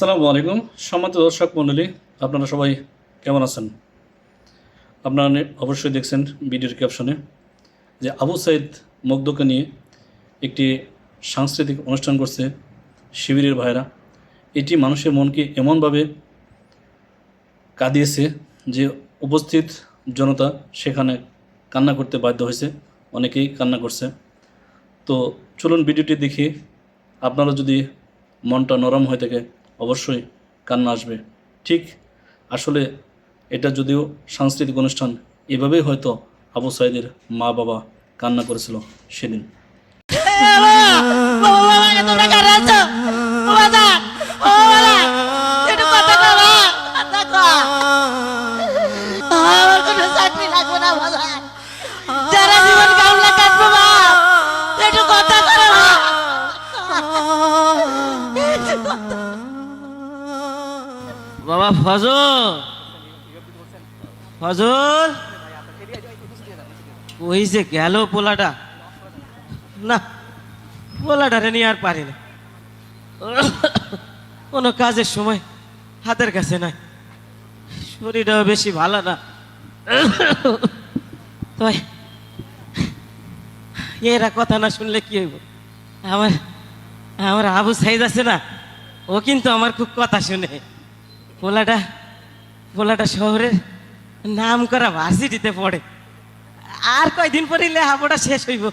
আসসালামু আলাইকুম। সম্মানিত দর্শক মণ্ডলী, আপনারা সবাই কেমন আছেন? আপনারা অবশ্যই দেখছেন ভিডিওর ক্যাপশনে যে আবু সাইদ মগ্ধকে নিয়ে একটি সাংস্কৃতিক অনুষ্ঠান করছে শিবিরের ভাইরা। এটি মানুষের মনকে এমনভাবে কাঁদিয়েছে যে উপস্থিত জনতা সেখানে কান্না করতে বাধ্য হয়েছে। অনেকেই কান্না করছে। তো চলুন ভিডিওটি দেখি আপনারা যদি মনটা নরম হয়ে থাকে অবশ্যই কান্না আসবে ঠিক আসলে এটা যদিও সাংস্কৃতিক অনুষ্ঠান এভাবেই হয়তো আবু সাইদের মা বাবা কান্না করেছিল সেদিন বাবা ফজল ফজল ওই যে গেল পোলাটা। না, পোলাটারে নিয়ে আর পারি না। কোনো কাজের সময় হাতের কাছে নাই। শরীরটাও বেশি ভালো না। তাই এরা কথা না শুনলে কি হইব? আমার আমার আবু সাইদ আছে না, ও কিন্তু আমার খুব কথা শুনে। পোলাটা পোলাটা শহরের নাম করা ভার্সিটিতে পড়ে। আর কয়দিন পরে লেহাপড়া শেষ হইব।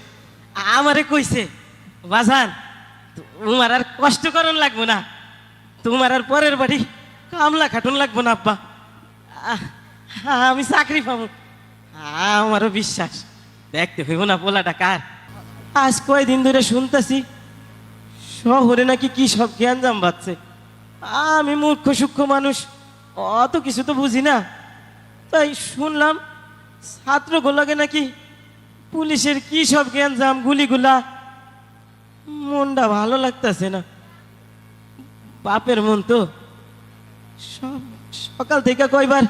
আমারে কইছে, বাজান, তোমার আর কষ্ট করন লাগবো না। তোমার আর পরের বাড়ি কামলা খাটুন লাগবো না, আব্বা। আমি চাকরি পাবো। আমারও বিশ্বাস। দেখতে হইব না পোলাটা কার। আজ কয়দিন ধরে শুনতেছি, শহরে নাকি কি সব জ্ঞান জাম আমি মূর্খ, সূক্ষ্ম মানুষ। অত কিছু তো বুঝি না। তাই শুনলাম, ছাত্রগুলোকে নাকি পুলিশের কি সব জ্ঞান জাম গুলিগুলা। মনটা ভালো লাগতেছে না। বাপের মন তো। সব সকাল থেকে কয়বার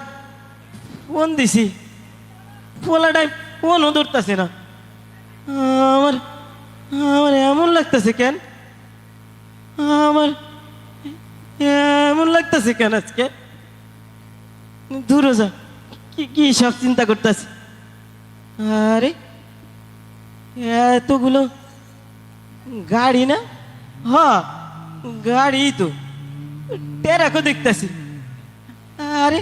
ফোন দিছি। পোলাটাই ফোনও ধরতেছে না। আমার আমার এমন লাগতেছে কেন? আমার এমন লাগতেছে কেন আজকে? দূরে যা, কি কি সব চিন্তা করতেছি? আরে, এতগুলো গাড়ি না? হ, গাড়ি তো, টেরাকও দেখতেছি। আরে,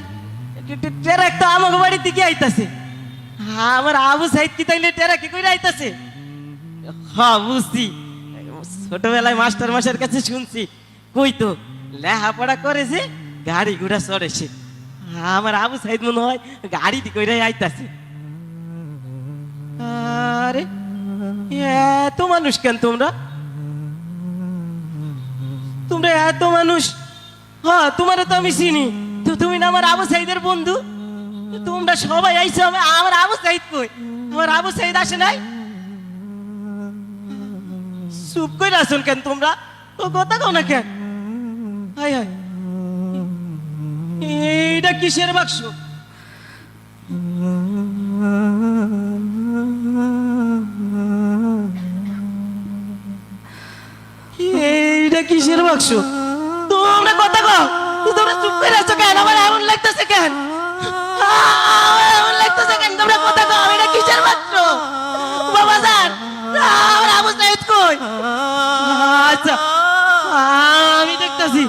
টেরাক তো আমাকে বাড়ির দিকে আইতাছে। আমার আবু সাইদ কি তাইলে টেরাকে কইরা আইতাছে? হ্যাঁ বুঝছি। ছোটবেলায় মাস্টার মাসের কাছে শুনছি। কই তো? লেহাপড়া করেছে গাড়ি ঘোড়া চড়েছে আমার আবু সাইদ মনে হয় গাড়ি কইরাই আইতাছে। আরে, এত মানুষ কেন তোমরা? তোমরা এত মানুষ? হ্যাঁ তোমার তো আমি চিনি। তো তুমি না আমার আবু সাইদের বন্ধু? তোমরা সবাই আইছো আমার- আমার আবু সাইদ কই? আমার আবু সাইদ আসে নাই? চুপ করে আসুন কেন তোমরা? তো কথা কও না কেন? হাই হাই এইটা কিসের বাক্স? এইটা কিসের বাক্স? তোমরা কথা কও। তোমরা চুপ করে আছো কেন? আমার এমন লাগতেছে কেন? এমন লাগতেছে কেন? তোমরা কথা কও এটা কিসের বাক্স? বাবা স্যার, আমার আবু সাইদ কই? আচ্ছা আমি দেখতেছি।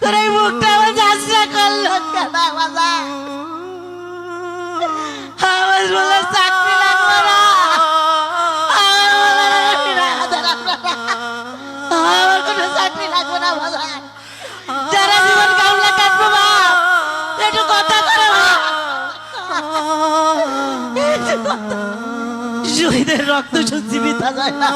তোর এই মুখটা আমার ঝাঁঝরা করল কেন বাবা? আমার বলে চাকরি লাগবে না। আমার বলে আমি রাখতে লাগবে না। আমার কোনো চাকরি লাগবে না বাবা। যারা জীবন কামলা কাটবো মা, একটু কথা করো মা। একটু কথা। শহীদের রক্ত সত্যি বিতা যায় না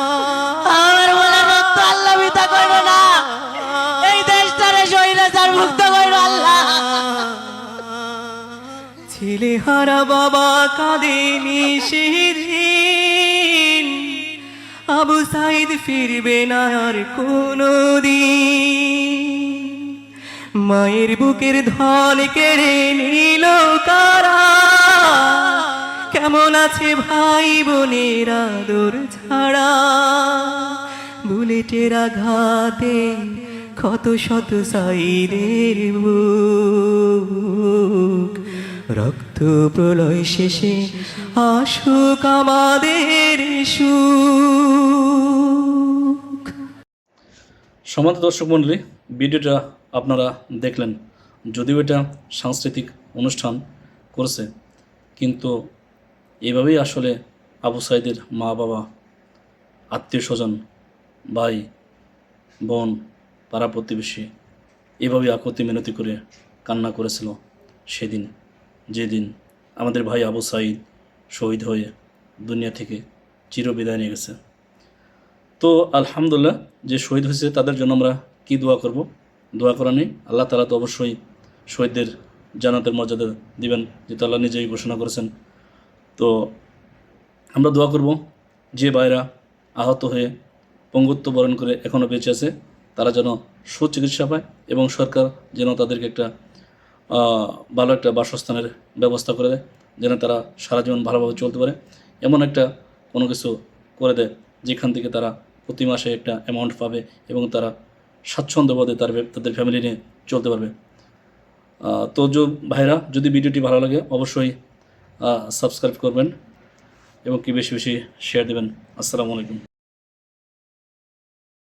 হারা বাবা কাঁদেনি সেদিন আবু সাইদ ফিরবে না আর কোনো দিন মায়ের বুকের ধন কেড়ে নিল কারা? কেমন আছে ভাই বোনের আদর ছাড়া? বুলেটের আঘাতে ক্ষত শত সাইদের বুক। রক্ত প্রলয় শেষে আসুক আমাদের সুখ। সমান্ত দর্শক মণ্ডলী, ভিডিওটা আপনারা দেখলেন। যদিও এটা সাংস্কৃতিক অনুষ্ঠান করছে, কিন্তু এভাবেই আসলে আবু সাইদের মা বাবা, আত্মীয় স্বজন, ভাই, বোন, পাড়া প্রতিবেশী এভাবেই আকতি মিনতি করে কান্না করেছিল সেদিন। যেদিন আমাদের ভাই আবু সাইদ শহীদ হয়ে দুনিয়া থেকে চিরবিদায় নিয়ে গেছে। তো আলহামদুলিল্লাহ যে শহীদ হয়েছে তাদের জন্য আমরা কি দোয়া করব? দোয়া করা নেই। আল্লাহ তালা তো অবশ্যই শহীদদের জানাতের মর্যাদা দিবেন যেটা আল্লাহ নিজেই ঘোষণা করেছেন। তো আমরা দোয়া করব, যে ভাইরা আহত হয়ে পঙ্গুত্ব বরণ করে এখনও বেঁচে আছে, তারা যেন সুচিকিৎসা পায় এবং সরকার যেন তাদেরকে একটা ভালো একটা বাসস্থানের ব্যবস্থা করে দেয়, যেন তারা সারা জীবন ভালোভাবে চলতে পারে। এমন একটা কোনো কিছু করে দেয়, যেখান থেকে তারা প্রতি মাসে একটা অ্যামাউন্ট পাবে এবং তারা স্বাচ্ছন্দ্যবোধে তার তাদের ফ্যামিলি নিয়ে চলতে পারবে। তো যে ভাইরা, যদি ভিডিওটি ভালো লাগে, অবশ্যই সাবস্ক্রাইব করবেন এবং কি বেশি বেশি শেয়ার দেবেন। আসসালামু আলাইকুম।